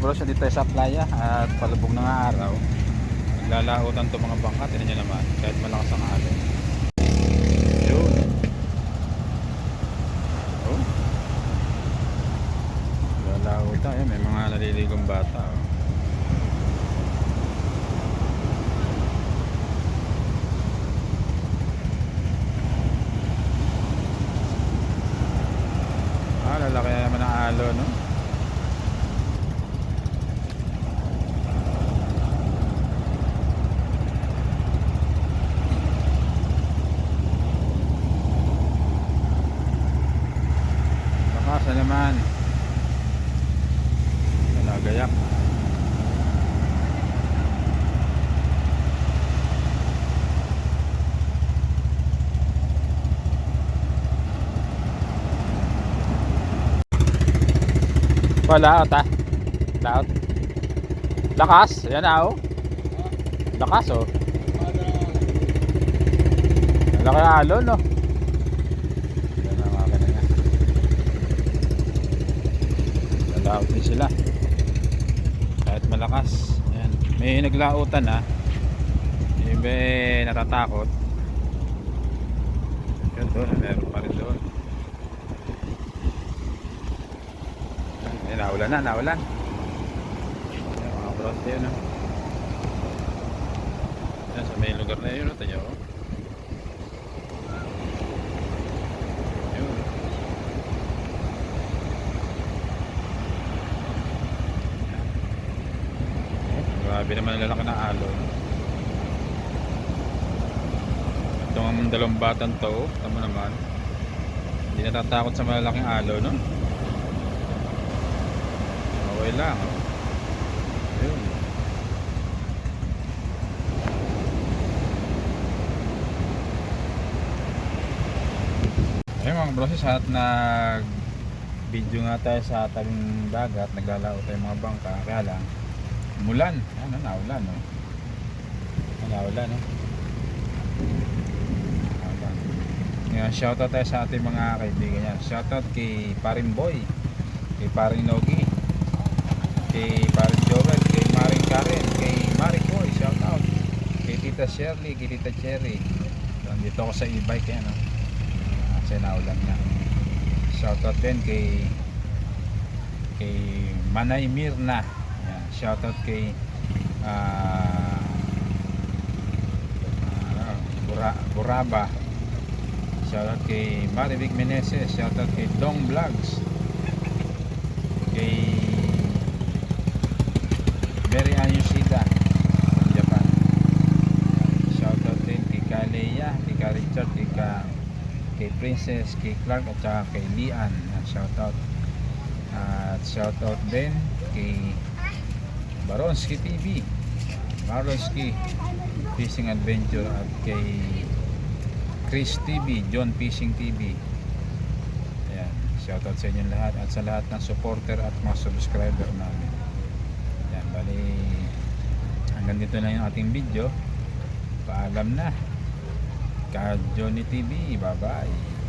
Bro, dito tayo sa playa at palubog ng araw. Naglalautan to mga bangka, tinan nyo naman, kahit malakas ang alon. Yun. Oh. Naglalautan, ayan, may mga naliligong bata. Oh. Lalaki na naman ang alon, no? Lakas na naman. Nalagayak. Wala ta. Laot. Lakas. Ayan na oh. Lakas oh. Laki ang alon no. Ayan na mga kanina. Nalaot din sila. Kahit malakas. Ayan. May naglautan ha. Yung may natatakot. Yun doon. Meron pa rin doon. Ayan, naulan na. Naulan. Ayan, mga bros yun ha. Ayan, sa may lugar na yun. Tanyo ko. Yun. Grabe naman lalaki ng alon. Ito ang dalawang batang to, tama naman. Hindi natatakot sa malalaking alon, no? Okay lang, oh. Ayun. Ayun mga bros, sa at nag video nga tayo sa tabing dagat, naglalao tayo mga bangka, kaya lang Mulan. Ano, naulan, no? Naulan, no? Naulan. Ngayon, shoutout tayo sa ating mga kaibigan yan. Shoutout kay Paring Boy, kay Paring Nogi, kay Paring Joel, kay Maring Karen, kay Maring Boy, shoutout. Kay Tita Shirley, kay Tita Cherry. So, Nandito ako sa e-bike, yan, no? Kasi naulan na. Shoutout din kay kay Manay Mirna. Yan, shoutout kay ah ah, Bura, Buraba. Shoutout kay Maribig Meneses. Shoutout kay Dong Vlogs. Kay Mary Ann Yoshida from Japan. Shoutout din kay Kaleya, kay Ka Richard, kay Ka kay Princess, kay Clark at saka kay Lian. Yan, Shoutout. At shoutout din kay Baronski TV Baronski Fishing Adventure at kay Chris TV John Fishing TV Ayan, shoutout sa inyo lahat at sa lahat ng supporter at mga subscriber namin Ayan, bali dito na yung ating video. Paalam na. Ka Johnny TV bye bye